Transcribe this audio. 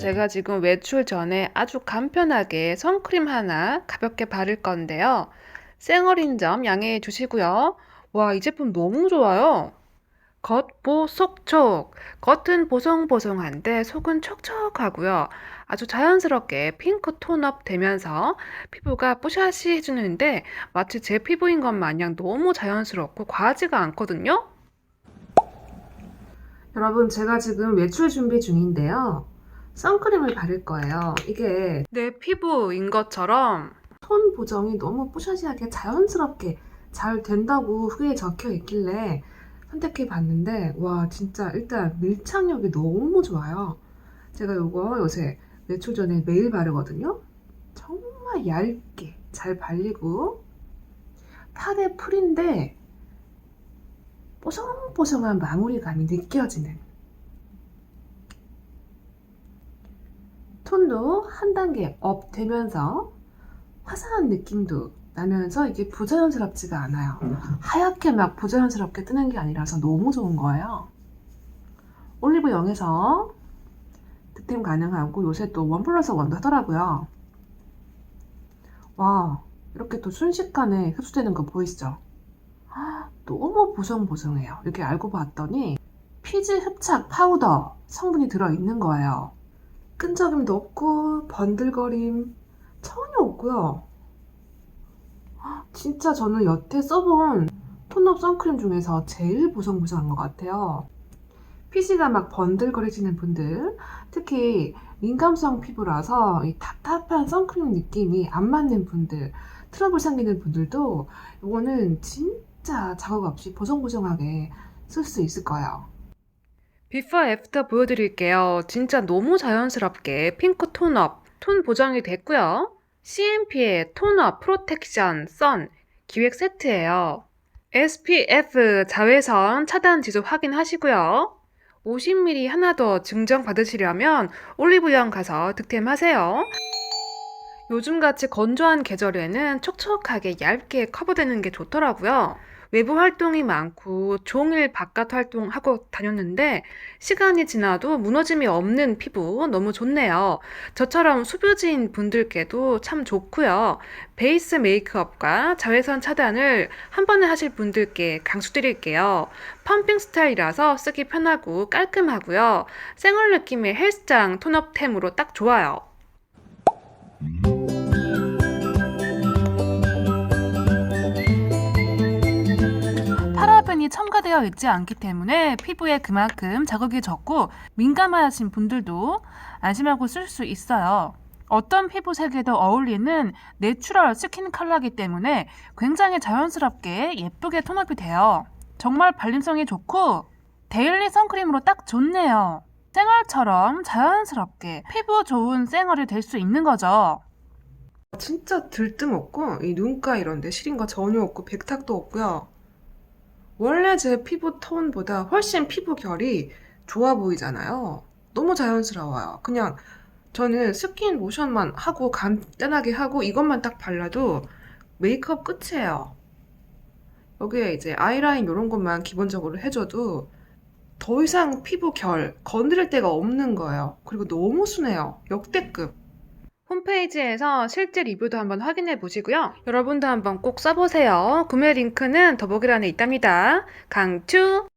제가 지금 외출 전에 아주 간편하게 선크림 하나 가볍게 바를 건데요. 쌩얼인 점 양해해 주시고요. 와, 이 제품 너무 좋아요. 겉보속촉. 겉은 보송보송한데 속은 촉촉하고요. 아주 자연스럽게 핑크 톤업 되면서 피부가 뿌샤시 해주는데 마치 제 피부인 것 마냥 너무 자연스럽고 과하지가 않거든요. 여러분, 제가 지금 외출 준비 중인데요. 선크림을 바를 거예요. 이게 내 피부인 것처럼 톤 보정이 너무 뽀샤시하게 자연스럽게 잘 된다고 후기에 적혀 있길래 선택해 봤는데 와 진짜 일단 밀착력이 너무 좋아요. 제가 이거 요새 외출 전에 매일 바르거든요. 정말 얇게 잘 발리고 팔에 풀인데 뽀송뽀송한 마무리감이 느껴지는 톤도 한 단계 업 되면서 화사한 느낌도 나면서 이게 부자연스럽지가 않아요. 하얗게 막 부자연스럽게 뜨는 게 아니라서 너무 좋은 거예요. 올리브 영에서 득템 가능하고 요새 또 원 플러스 원도 하더라고요. 와, 이렇게 또 순식간에 흡수되는 거 보이시죠? 헉, 너무 보송보송해요. 이렇게 알고 봤더니 피지 흡착 파우더 성분이 들어있는 거예요. 끈적임도 없고 번들거림 전혀 없고요. 헉, 진짜 저는 여태 써본 톤업 선크림 중에서 제일 보송보송한 것 같아요. 피지가 막 번들거리시는 분들, 특히 민감성 피부라서 이 답답한 선크림 느낌이 안 맞는 분들, 트러블 생기는 분들도 이거는 진짜 자극 없이 보송보송하게 쓸 수 있을 거예요. 비포 애프터 보여드릴게요. 진짜 너무 자연스럽게 핑크 톤업, 톤 보정이 됐고요. CMP의 톤업 프로텍션 선 기획 세트예요. SPF 자외선 차단 지수 확인하시고요. 50ml 하나 더 증정 받으시려면 올리브영 가서 득템하세요. 요즘같이 건조한 계절에는 촉촉하게 얇게 커버되는 게 좋더라고요. 외부 활동이 많고 종일 바깥 활동하고 다녔는데 시간이 지나도 무너짐이 없는 피부 너무 좋네요. 저처럼 수부지인 분들께도 참 좋고요. 베이스 메이크업과 자외선 차단을 한 번에 하실 분들께 강추드릴게요. 펌핑 스타일이라서 쓰기 편하고 깔끔하고요. 생얼 느낌의 헬스장 톤업템으로 딱 좋아요. 첨가되어 있지 않기 때문에 피부에 그만큼 자극이 적고 민감하신 분들도 안심하고 쓸 수 있어요. 어떤 피부색에도 어울리는 내추럴 스킨 컬러이기 때문에 굉장히 자연스럽게 예쁘게 톤업이 돼요. 정말 발림성이 좋고 데일리 선크림으로 딱 좋네요. 생얼처럼 자연스럽게 피부 좋은 생얼이 될 수 있는 거죠. 진짜 들뜸 없고 이 눈가 이런 데 시린 거 전혀 없고 백탁도 없고요. 원래 제 피부 톤보다 훨씬 피부 결이 좋아 보이잖아요. 너무 자연스러워요. 그냥 저는 스킨 로션만 하고 간단하게 하고 이것만 딱 발라도 메이크업 끝이에요. 여기에 이제 아이라인 이런 것만 기본적으로 해줘도 더 이상 피부 결 건드릴 데가 없는 거예요. 그리고 너무 순해요. 역대급. 홈페이지에서 실제 리뷰도 한번 확인해 보시고요. 여러분도 한번 꼭 써보세요. 구매 링크는 더보기란에 있답니다. 강추!